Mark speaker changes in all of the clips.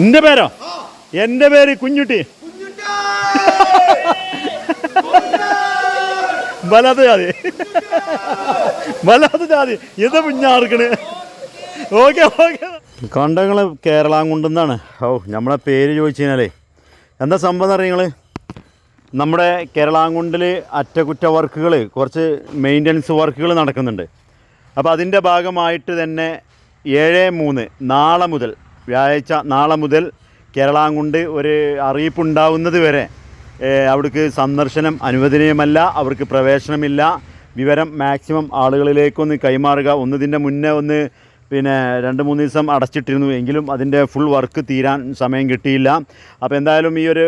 Speaker 1: എന്റെ പേരോ? എന്റെ പേര് കുഞ്ഞുട്ടി. വലത് ജാതി. വലത് ജാതി. ഇത് കുഞ്ഞാർക്കണ്. Okay okay. കണ്ടങ്ങൾ കേരളാങ്കുണ്ടെന്നാണ് ഓ നമ്മളെ പേര് ചോദിച്ചു കഴിഞ്ഞാലേ എന്താ സംഭവം അറിയ നിങ്ങൾ നമ്മുടെ കേരളാങ്കുണ്ടിൽ അറ്റകുറ്റ വർക്കുകൾ കുറച്ച് മെയിന്റനൻസ് വർക്കുകൾ നടക്കുന്നുണ്ട്. അപ്പോൾ അതിന്റെ ഭാഗമായിട്ട് തന്നെ ഏഴ് മൂന്ന് നാളെ മുതൽ വ്യാഴാഴ്ച നാളെ മുതൽ കേരളാങ്കുണ്ട് ഒരു അറിയിപ്പുണ്ടാവുന്നത് വരെ അവിടേക്ക് സന്ദർശനം അനുവദനീയമല്ല അവർക്ക് പ്രവേശനമില്ല. വിവരം മാക്സിമം ആളുകളിലേക്കൊന്ന് കൈമാറുക. ഒന്നതിന്റെ മുന്നേ ഒന്ന് പിന്നെ രണ്ട് മൂന്ന് ദിവസം അടച്ചിട്ടിരുന്നു. എങ്കിലും അതിന്റെ ഫുൾ വർക്ക് തീരാൻ സമയം കിട്ടിയില്ല. അപ്പോൾ എന്തായാലും ഈ ഒരു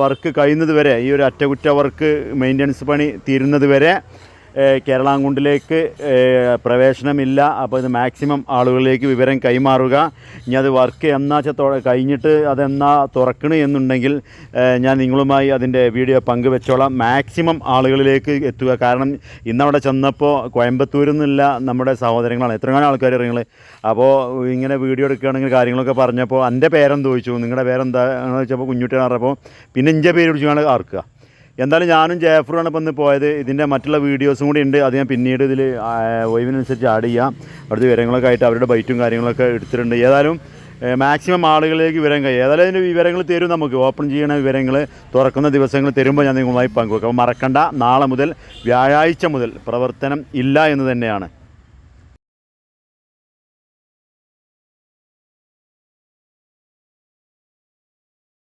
Speaker 1: വർക്ക് കഴിയുന്നത് വരെ ഈ ഒരു അറ്റകുറ്റ വർക്ക് മെയിന്റനൻസ് പണി തീരുന്നത് വരെ കേരളാങ്കുണ്ടിലേക്ക് പ്രവേശനമില്ല. അപ്പോൾ ഇത് മാക്സിമം ആളുകളിലേക്ക് വിവരം കൈമാറുക. ഇനി അത് വർക്ക് എന്നാ കഴിഞ്ഞിട്ട് അതെന്നാ തുറക്കണ് എന്നുണ്ടെങ്കിൽ ഞാൻ നിങ്ങളുമായി അതിന്റെ വീഡിയോ പങ്കുവെച്ചോളാം. മാക്സിമം ആളുകളിലേക്ക് എത്തുക. കാരണം ഇന്നവിടെ ചെന്നപ്പോൾ കോയമ്പത്തൂരിൽ നിന്നില്ല നമ്മുടെ സഹോദരങ്ങളാണ്. എത്രങ്ങാനും ആൾക്കാർ നിങ്ങൾ അപ്പോൾ ഇങ്ങനെ വീഡിയോ എടുക്കുകയാണെങ്കിൽ കാര്യങ്ങളൊക്കെ പറഞ്ഞപ്പോൾ എന്റെ പേരെന്ത് ചോദിച്ചു. നിങ്ങളുടെ പേരെന്താണെന്ന് വെച്ചപ്പോൾ കുഞ്ഞുട്ടിയാണ് പറഞ്ഞപ്പോൾ പിന്നെ എന്റെ പേര് വിളിച്ചാണ് ആർക്കുക. എന്തായാലും ഞാനും ജയഫറുമാണ് ഇപ്പം ഇന്ന് പോയത്. ഇതിന്റെ മറ്റുള്ള വീഡിയോസും കൂടി ഉണ്ട്. അത് ഞാൻ പിന്നീട് ഇതിൽ ഒഴിവിനനുസരിച്ച് ആഡ് ചെയ്യാം. അവിടുത്തെ വിവരങ്ങളൊക്കെ ആയിട്ട് അവരുടെ ബൈറ്റും കാര്യങ്ങളൊക്കെ എടുത്തിട്ടുണ്ട്. ഏതായാലും മാക്സിമം ആളുകളിലേക്ക് വിവരം കഴിയും. ഏതായാലും അതിന്റെ വിവരങ്ങൾ തരും നമുക്ക്. ഓപ്പൺ ചെയ്യുന്ന വിവരങ്ങൾ തുറക്കുന്ന ദിവസങ്ങൾ തരുമ്പോൾ ഞാൻ നിങ്ങളുമായി പങ്കുവെക്കാം. അപ്പോൾ മറക്കണ്ട. നാളെ മുതൽ വ്യാഴാഴ്ച മുതൽ പ്രവർത്തനം ഇല്ല എന്ന് തന്നെയാണ്.